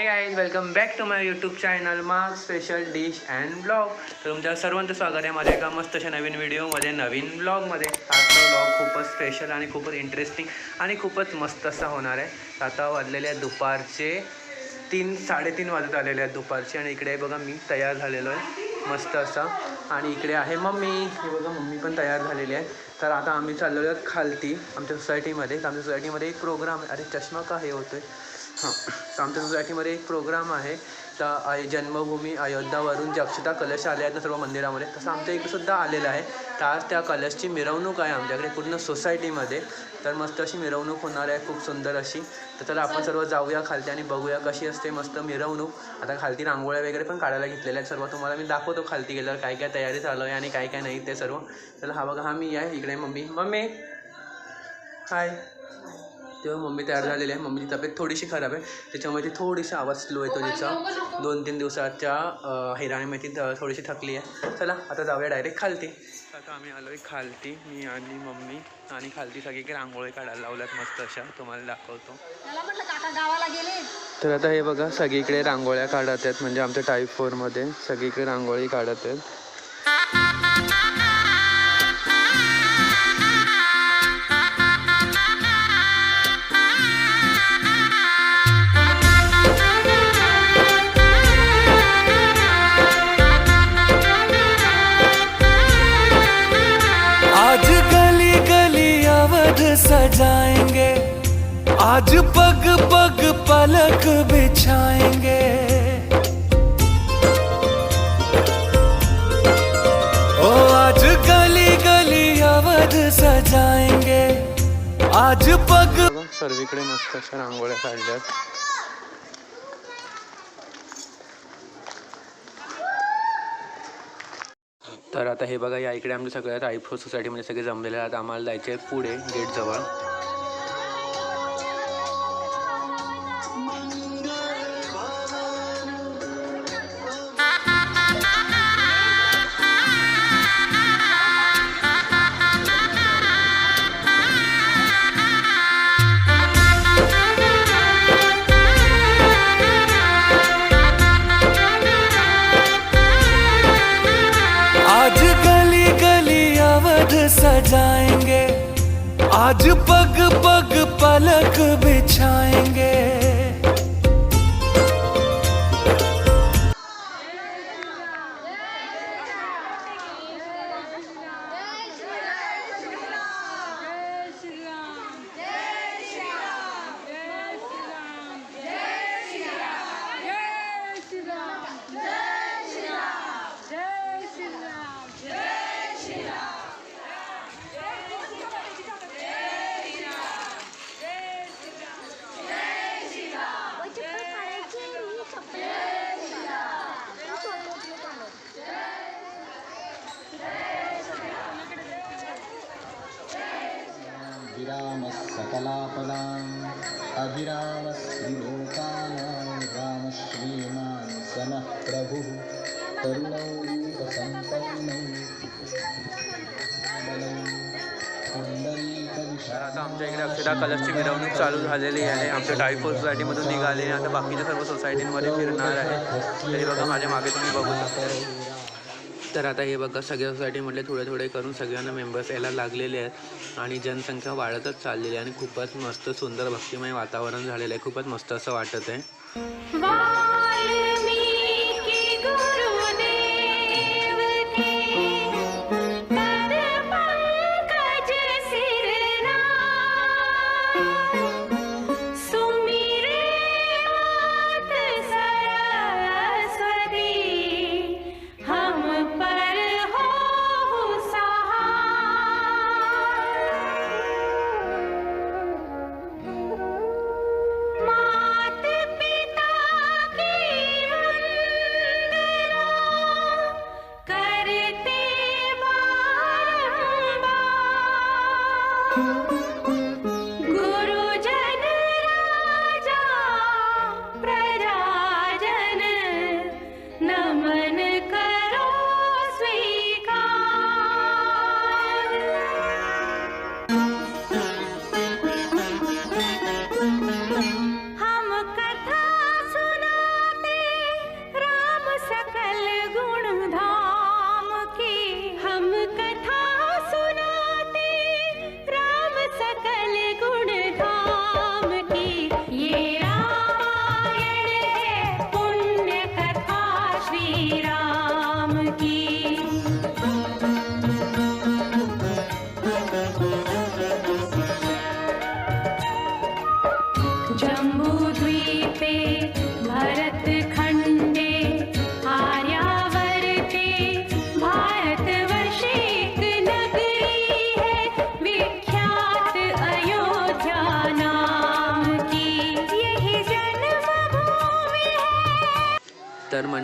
Hey guys welcome back to my YouTube channel mark special dish and blog तर तुमच्या सर्वांचं स्वागत आहे माझ्या एका मस्त अशा नवीन व्हिडिओमध्ये नवीन ब्लॉगमध्ये आजचा ब्लॉग खूपच स्पेशल आणि खूपच इंटरेस्टिंग आणि खूपच मस्त असा होणार आहे. आता वाजलेले आहेत दुपारचे तीन साडेतीन वाजत आलेले आहेत दुपारचे आणि इकडे बघा मी तयार झालेलो आहे मस्त असा. आणि इकडे आहे मम्मी. हे बघा मम्मी पण तयार झालेली आहे. तर आता आम्ही चाललेलो आहोत खालती आमच्या सोसायटीमध्ये तर आमच्या सोसायटीमध्ये एक प्रोग्राम आहे. अरे चष्मा का हे होतो आहे हां. तर आमच्या सोसायटीमध्ये एक प्रोग्राम आहे. तर जन्मभूमी अयोध्यावरून जे अक्षता कलश आले आहेत ना सर्व मंदिरामध्ये. तसं आमच्या इकडे सुद्धा आलेलं आहे. तर आज त्या कलशची मिरवणूक आहे आमच्याकडे पूर्ण सोसायटीमध्ये. तर मस्त अशी मिरवणूक होणार आहे. खूप सुंदर अशी. तर चला आपण सर्व जाऊया खालती आणि बघूया कशी असते मस्त मिरवणूक. आता खालती रांगोळ्या वगैरे पण काढायला घेतलेल्या आहेत सर्व. तुम्हाला मी दाखवतो खालती गेल्यावर काय काय तयारी चालू आहे आणि काय काय नाही ते सर्व. चला हा बघा हा मी आहे. इकडे मम्मी. मम्मी. हाय तेव्हा मम्मी तयार झालेली आहे. मम्मीची तब्येत थोडीशी खराब आहे. त्याच्यामुळे ती थोडीशी आवाज स्लो येतो तिचा. दोन तीन दिवसाच्या हिराणी माहिती थोडीशी थकली आहे. चला आता जाऊया डायरेक्ट खालती. आता आम्ही आलो आहे खालती. मी आणि मम्मी आणि खालती सगळीकडे रांगोळी काढायला लावल्यात मस्त अशा. तुम्हाला दाखवतो. मला म्हटलं काका गावाला गेले. तर आता हे बघा सगळीकडे रांगोळ्या काढत आहेत. म्हणजे आमच्या टाईप फोरमध्ये सगळीकडे रांगोळी काढत आहेत. सजाएँगे आज पग पग पलक बिछाएँगे। ओ, आज गली गली अवध सजाएँगे। आज पग सर्वीकडे मस्त अशा रांगोळ्या काढल्यात. तर आता हे बघा या इकडे आमच्या सगळ्या रायपूर सोसायटीमध्ये सगळे जमलेले आहेत. आम्हाला जायचे आहे पुढे गेटजवळ पग पग पलक बिछाएँगे सकलापदाम् अभिरामः श्रीलोकानां राम श्रीमान् समः प्रभुः करुणौ रूपसम्पन्नौ आता आमच्या इकडे अक्षता कलशची मिरवणूक चालू झालेली आहे आमच्या टायफोर सोसायटीमधून निघाले आता बाकीच्या सर्व सोसायटींमध्ये फिरणार आहे तरी बघा माझ्या मागे तुम्ही बघू शकता तर आता हे बघा सगळ्यांसाठी म्हटले थोडे थोडे करून सगळ्यांना मेंबर्स यायला लागलेले आहेत. आणि जनसंख्या वाढतच चाललेली आहे आणि खूपच मस्त सुंदर भक्तिमय वातावरण झालेलं आहे. खूपच मस्त असं वाटत आहे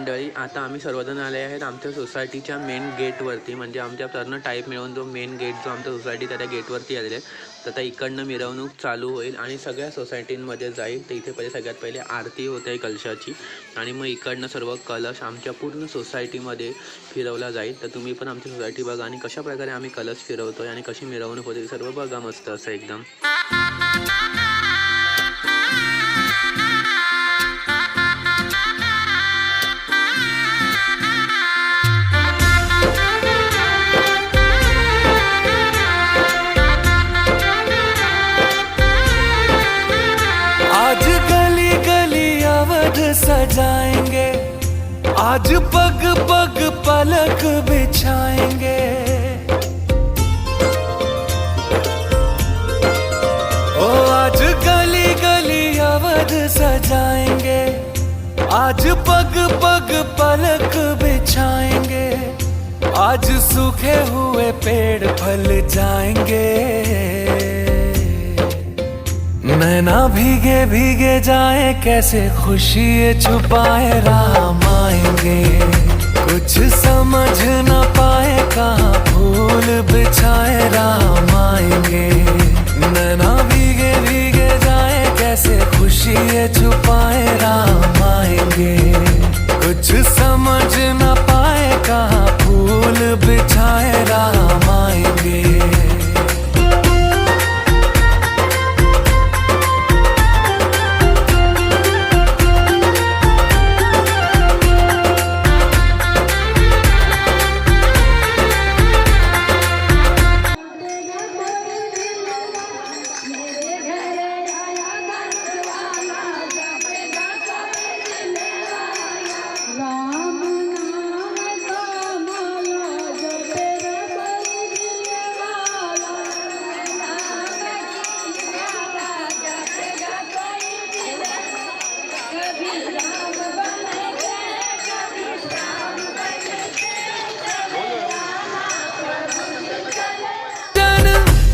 मंडळी आता आम्ही सर्वजण आले आहेत आमच्या सोसायटीच्या मेन गेटवरती म्हणजे आमच्या पूर्ण टाईप मिळून जो मेन गेट जो आमच्या सोसायटी त्या गेटवरती आलेले आहे तर आता इकडनं मिरवणूक चालू होईल आणि सगळ्या सोसायटींमध्ये जाईल. तर इथे पहिले सगळ्यात पहिले आरती होते कलशाची. आणि मग इकडनं सर्व कलश आमच्या पूर्ण सोसायटीमध्ये फिरवला जाईल. तर तुम्ही पण आमची सोसायटी बघा आणि कशा प्रकारे आम्ही कलश फिरवतोय आणि कशी मिरवणूक होते सर्व बघा मस्त असं एकदम. आज पग पग पलक बिछाएँगे। ओ, आज गली गली अवध सजाएँगे। आज पग पग पलक बिछाएँगे। आज सूखे हुए पेड़ फल जाएँगे। नैना भीगे भीगे जाए, कैसे खुशी छुपाए राम। आएँगे कुछ समझ न पाए कहाँ फूल बिछाए राम आएँगे। नैना भीगे भीगे जाए, कैसे खुशी ये छुपाए राम आएँगे। कुछ समझ न पाए कहाँ फूल बिछाए राम आएँगे।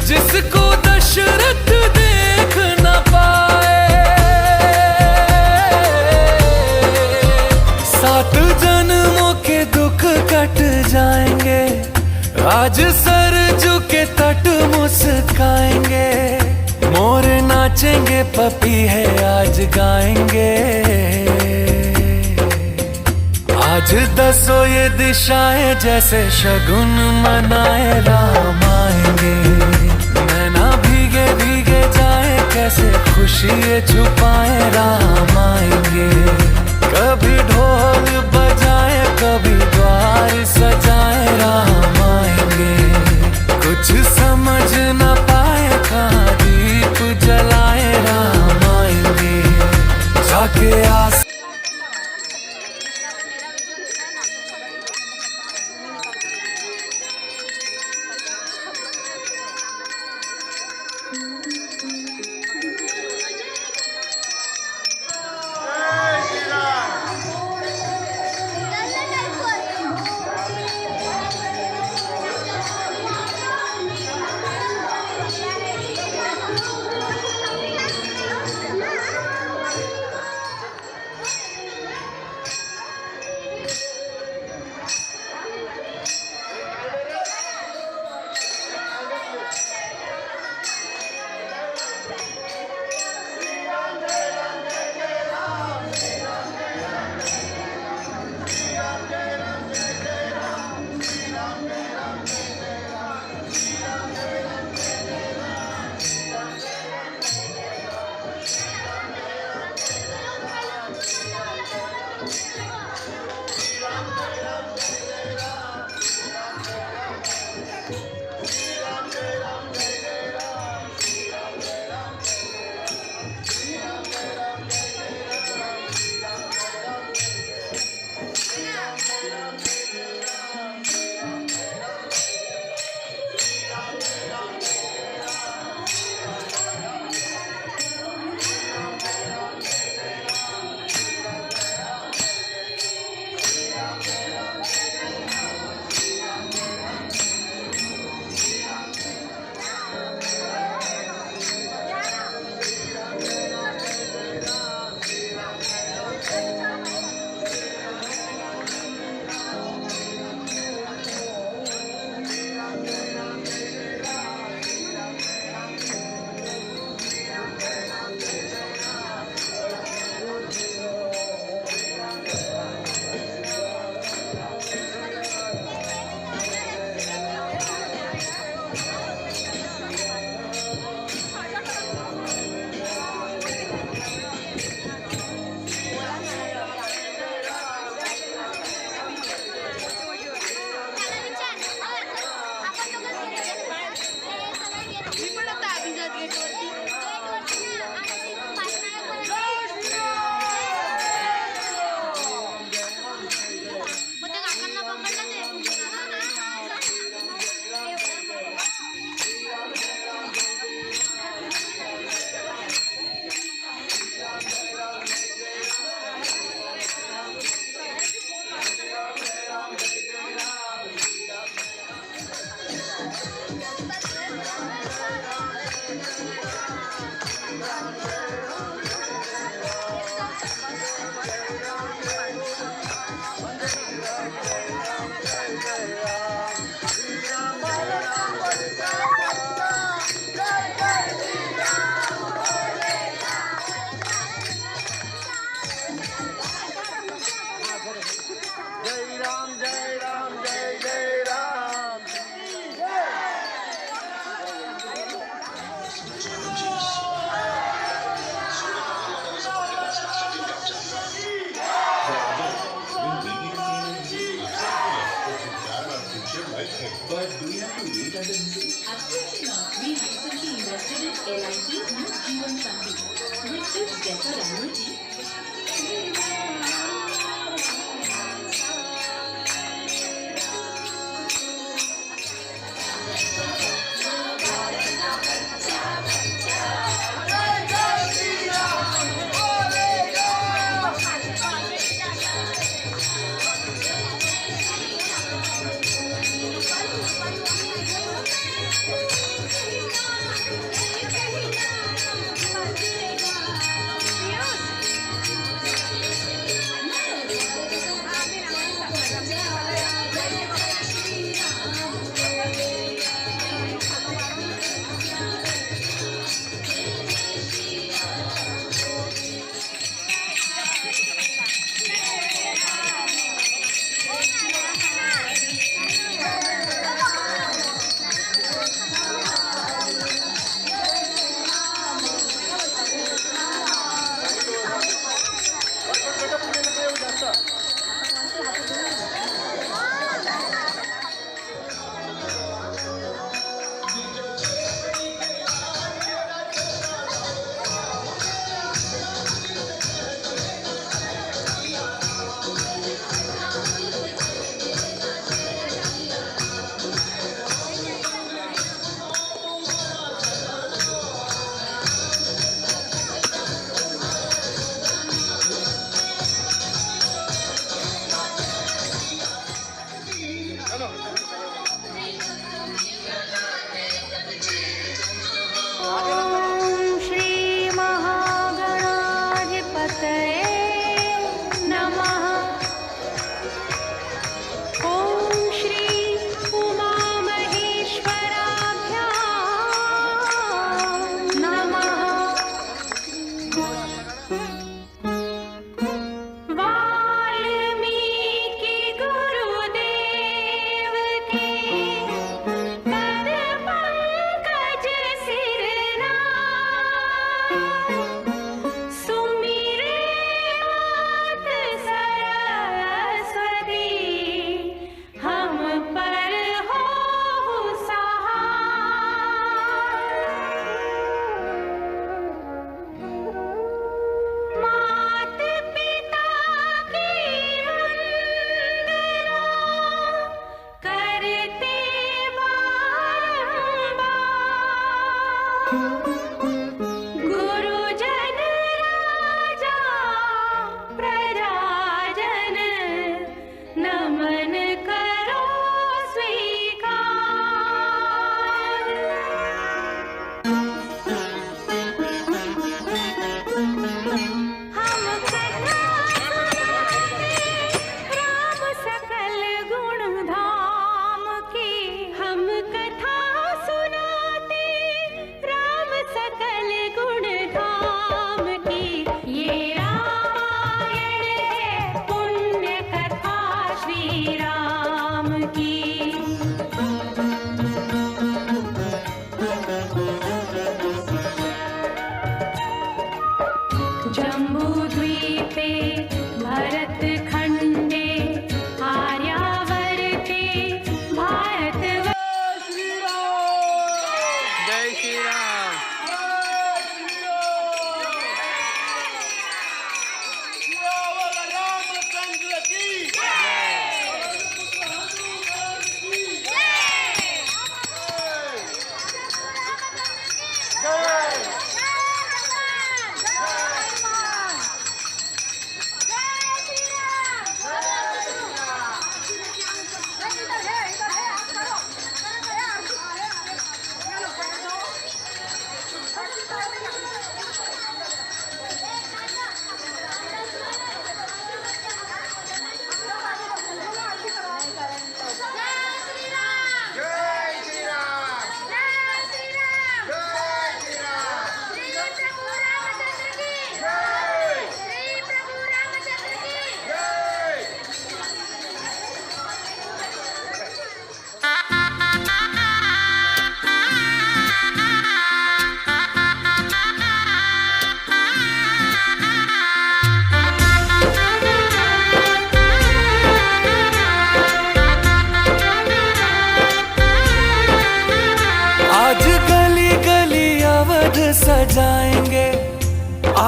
जिसको दशरथ देख न पाए। सात जन्मों के दुख कट जाएँगे। आज सर झुके तट मुस्काएँगे। मोर नाचेंगे, पपी है, आज गाएँगे। आज दसो ये दिशाएँ जैसे शगुन मनाए, राम आएँगे। नैना भीगे भीगे जाए, कैसे खुशी छुपाए, राम Sudan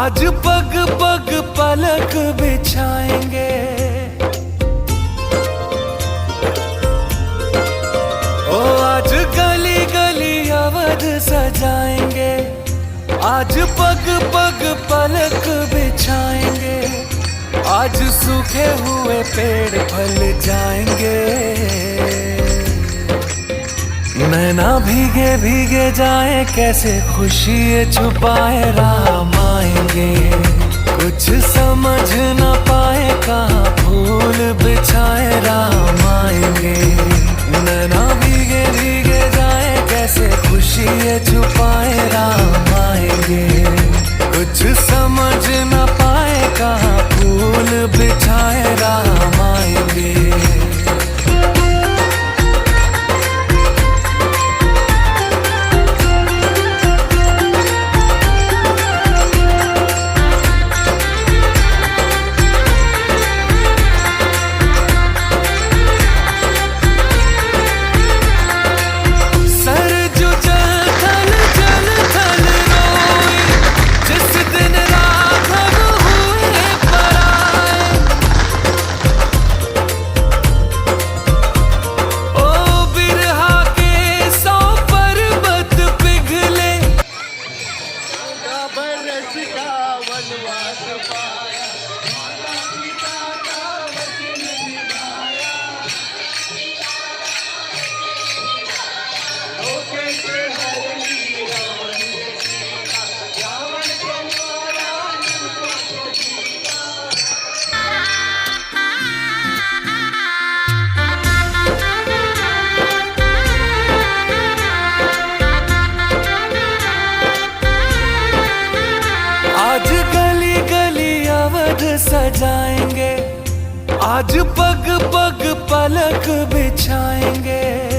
आज पग पग पलक बिछाएँगे। ओ, आज गली गली अवध सजाएँगे। आज पग पग पलक बिछाएँगे। आज सूखे हुए पेड़ फल जाएँगे। नैना भीगे भीगे जाए, कैसे खुशी छुपाए राम आएँगे कुछ समझ न पाए कहाँ फूल बिछाए राम आएँगे। नैना भीगे भीगे जाए, कैसे खुशी ये छुपाए राम आएँगे। कुछ समझ न पाए कहाँ फूल बिछाए राम आएँगे। आज पग पग पलक बिछाएँगे।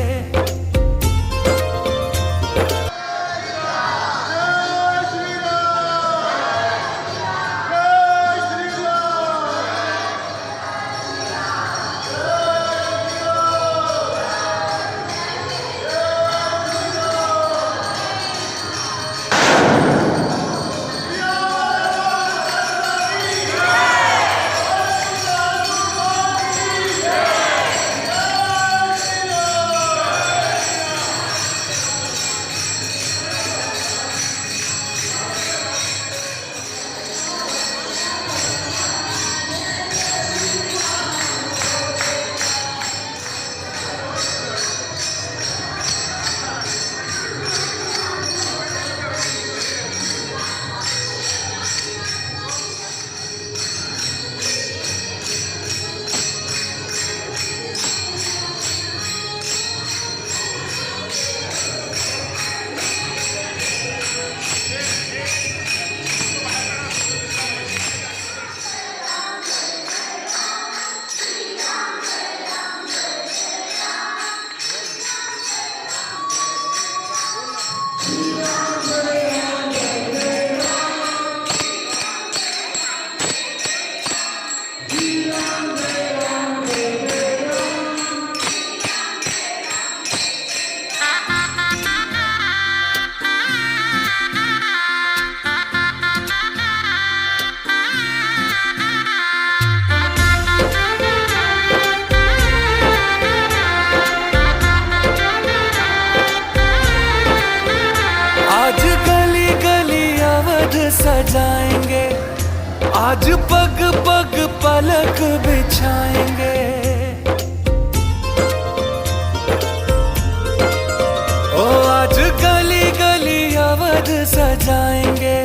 सजाएँगे।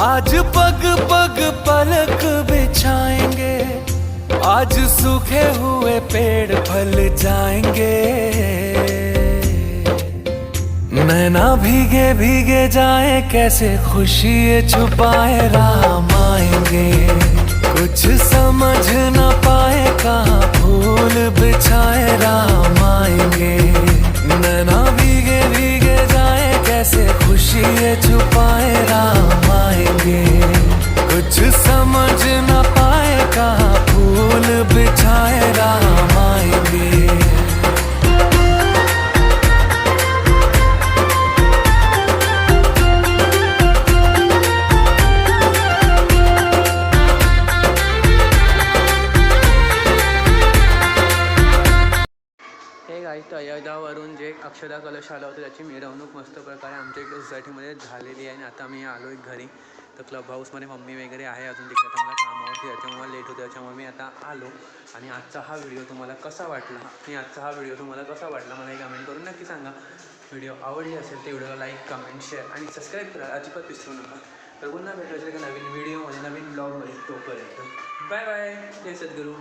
आज पग पग पलक बिछाएँगे। आज सूखे हुए पेड़ फल जाएँगे। नैना भीगे भीगे जाए, कैसे खुशी छुपाए, राम आएँगे। कुछ समझ न पाए, कहा फूल बिछाए, राम आएँगे। नैना जाए कैसे खुशी ये छुपाए राम आएँगे? कुछ समझ न पाए कहा फूल बिछाए राम आएँगे। त्याची मिरवणूक मस्त प्रकारे आमच्या इकडे सोसायटीमध्ये झालेली आहे आणि आता मी आलो आहे घरी. तर क्लब हाऊसमध्ये मम्मी वगैरे आहे अजून तिकडे. आता मला कामावरती त्याच्यामुळे लेट होतं त्याच्यामुळे मी आता आलो. आणि आजचा हा व्हिडिओ तुम्हाला कसा वाटला? आणि आजचा हा व्हिडिओ तुम्हाला कसा वाटला? मला हे कमेंट करून नक्की सांगा. व्हिडिओ आवडली असेल तर व्हिडिओला लाईक कमेंट शेअर आणि सबस्क्राईब करा अजिबात विसरू नका. तर पुन्हा भेटायचं एका नवीन व्हिडिओमध्ये नवीन ब्लॉगमध्ये तोपर्यंत. बाय बाय जय सद्गुरू.